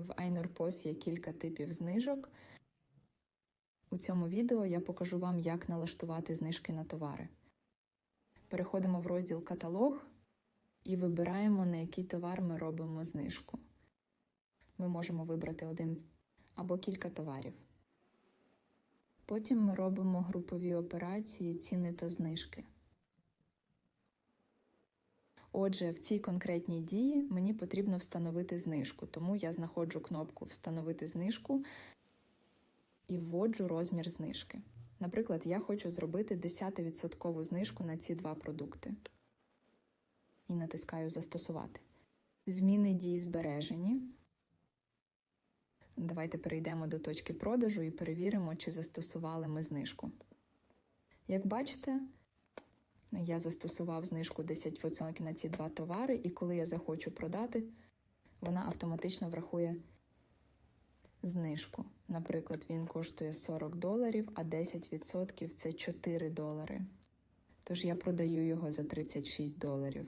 В Айнорпос є кілька типів знижок. У цьому відео я покажу вам, як налаштувати знижки на товари. Переходимо в розділ Каталог і вибираємо, на який товар ми робимо знижку. Ми можемо вибрати один або кілька товарів. Потім ми робимо групові операції, ціни та знижки. Отже, в цій конкретній дії мені потрібно встановити знижку, тому я знаходжу кнопку Встановити знижку і вводжу розмір знижки. Наприклад, я хочу зробити 10% знижку на ці два продукти. І натискаю Застосувати. Зміни дій збережені. Давайте перейдемо до точки продажу і перевіримо, чи застосували ми знижку. Як бачите, я застосував знижку 10% на ці два товари, і коли я захочу продати, вона автоматично врахує знижку. Наприклад, він коштує 40 доларів, а 10% це 4 долари. Тож я продаю його за 36 доларів.